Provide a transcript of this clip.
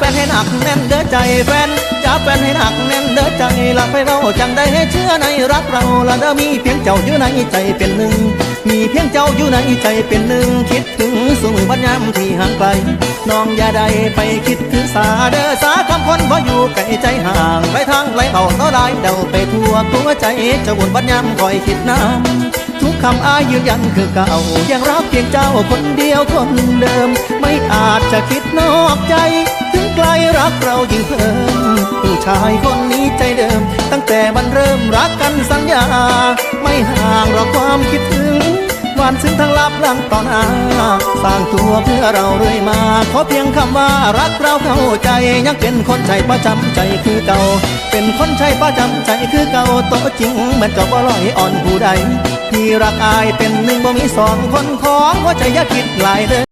แฟนให้หนักแน่นเด้อใจแฟนจับแฟนให้หนักแน่นเด้อใจละไปเราจังได้ให้เชื่อในรักเราละเด้อมีเพียงเจ้าอยู่ในใจเป็นหนึ่ง มีเพียงเจ้าอยู่ในใจเป็นหนึ่ง คิดถึงสมือบัญยามที่ห่างไกลน้องอย่าได้ไปคิดถึงสาเด้อสาคำคนบ่อยู่ไกลใจห่างไรทางไรเอาเท่าไรเดาไปทั่วตัวใจเจะบุญบัญยามคอยคิดน้ำทุกคำอายยืนยันคือเก่ายังรักเพียงเจ้าคนเดียวคนเดิม ไม่อาจจะคิดนอกใจ ถึงไกลรักเรายิ่งเพิ่มผู้ชายคนนี้ใจเดิม ตั้งแต่มันเริ่มรักกันสัญญา ไม่ห่างหรอกความคิดถึงวานซึ้งทั้งลับหลังตอน้าสร้างตัวเพื่อเราเรื่อยมาขอเพียงคำว่ารักเราเข้าใจ ยังเป็นคนใจประจำใจคือเก่า เป็นคนใช้ประจำใจคือเก่าโตวจริงเหมือนกับว่าลอยอ่อนผู้ใด ที่รักอายเป็นหนึ่งบ่มีสองคนของหัวใจอย่าคิดหลายเลย